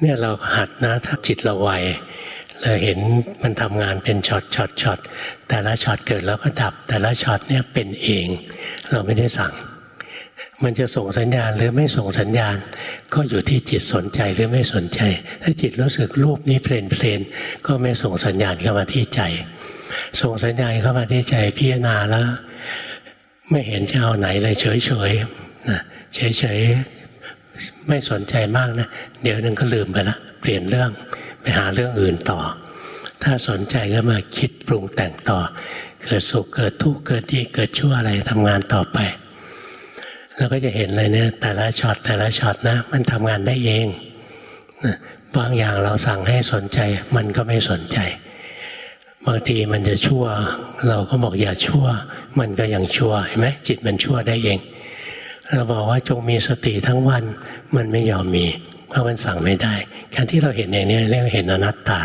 เนี่ยเราหัดนะถ้าจิตเราไวเราเห็นมันทำงานเป็นช็อตช็อตช็อตแต่ละช็อตเกิดแล้วก็ดับ แต่ละช็อตเนี่ยเป็นเอง เราไม่ได้สั่ง มันจะส่งสัญญาณหรือไม่ส่งสัญญาณ ก็อยู่ที่จิตสนใจหรือไม่สนใจ ถ้าจิตรู้สึกรูปนี้เพลนเพลนก็ไม่ส่งสัญญาณเข้ามาที่ใจ ส่งสัญญาณเข้ามาที่ใจพิจารณาแล้ว ไม่เห็นจะเอาไหนเลยเฉยเฉยนะเฉยเฉย ไม่สนใจมากนะ เดี๋ยวนึงก็ลืมไปละเปลี่ยนเรื่องไปหาเรื่องอื่นต่อ ถ้าสนใจก็มาคิดปรุงแต่งต่อ เกิดสุขเกิดทุกข์เกิดดีเกิดชั่วอะไรทำงานต่อไปเราก็จะเห็นเลยเนี่ยแต่ละช็อตแต่ละช็อตนะ มันทำงานได้เองบางอย่างเราสั่งให้สนใจมันก็ไม่สนใจบางทีมันจะชั่ว เราก็บอกอย่าชั่ว มันก็ยังชั่วเห็นไหมจิตมันชั่วได้เอง เราบอกว่าจงมีสติทั้งวันมันไม่ยอมมี เพราะมันสั่งไม่ได้ การที่เราเห็นอย่างนี้เรียกเห็นอนัตตา